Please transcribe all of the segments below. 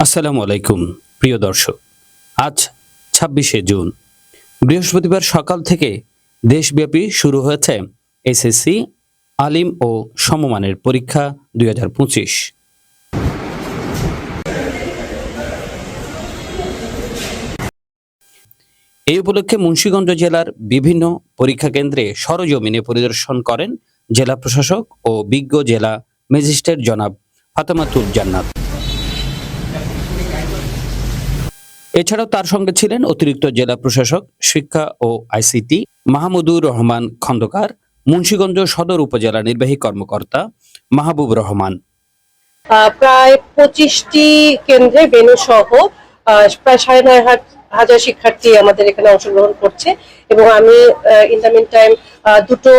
আসসালামু আলাইকুম, প্রিয় দর্শক। আজ ছাব্বিশে জুন। বৃহস্পতিবার সকাল থেকে দেশব্যাপী শুরু হয়েছে এসএসসি, আলিম ও সমমানের পরীক্ষা দুই হাজার পঁচিশ। এই উপলক্ষে মুন্সীগঞ্জ জেলার বিভিন্ন পরীক্ষা কেন্দ্রে সরজমিনে পরিদর্শন করেন জেলা প্রশাসক ও বিজ্ঞ জেলা ম্যাজিস্ট্রেট জনাব ফাতেমাতুল জান্নাত। এছাড়াও তার সঙ্গে ছিলেন অতিরিক্ত জেলা প্রশাসক, শিক্ষা ও আইসিটি মাহমুদুর রহমান খন্দকার, মুন্সীগঞ্জ সদর উপজেলা নির্বাহী কর্মকর্তা মাহবুব রহমান। প্রায় পঁচিশটি কেন্দ্রে বেনু সহ প্রায় সাড়ে নয় হাত- হাজার শিক্ষার্থী আমাদের এখানে অংশগ্রহণ করছে এবং আমি ইন দ্য মিন টাইম দুটো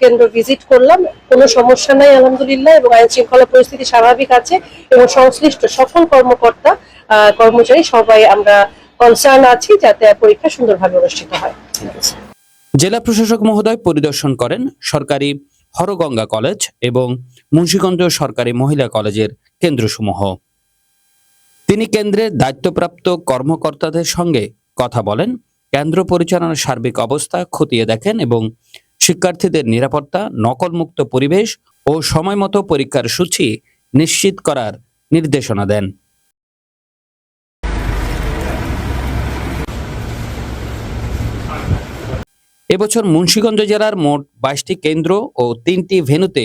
কেন্দ্র ভিজিট করলাম। কোনো সমস্যা নাই, আলহামদুলিল্লাহ, এবং আইন শৃঙ্খলা পরিস্থিতি স্বাভাবিক আছে এবং সংশ্লিষ্ট সকল কর্মকর্তা কর্মচারী সবাই আমরা কনসার্ন আছি যাতে পরীক্ষা সুন্দরভাবে অনুষ্ঠিত হয়। জেলা প্রশাসক মহোদয় পরিদর্শন করেন সরকারি হরগঙ্গা কলেজ এবং মুন্সীগঞ্জ সরকারি মহিলা কলেজের কেন্দ্রসমূহ। তিনি কেন্দ্রের দায়িত্বপ্রাপ্ত কর্মকর্তাদের সঙ্গে কথা বলেন, কেন্দ্র পরিচালনার সার্বিক অবস্থা খতিয়ে দেখেন এবং শিক্ষার্থীদের নিরাপত্তা, নকলমুক্ত পরিবেশ ও সময়মতো পরীক্ষার সূচি নিশ্চিত করার নির্দেশনা দেন। এবছর মুন্সীগঞ্জ জেলার মোট বাইশটি কেন্দ্র ও তিনটি ভেন্যুতে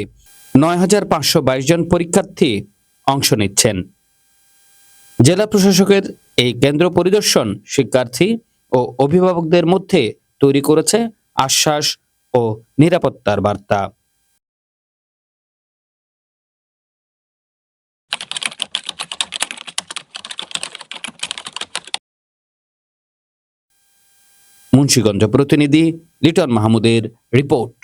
নয় হাজার পাঁচশো বাইশ জন পরীক্ষার্থী অংশ নিচ্ছেন। জেলা প্রশাসকের এই কেন্দ্র পরিদর্শন শিক্ষার্থী ও অভিভাবকদের মধ্যে তৈরি করেছে আশ্বাস ও নিরাপত্তার বার্তা। মুন্সীগঞ্জ প্রতিনিধি লিটন মাহমুদের রিপোর্ট।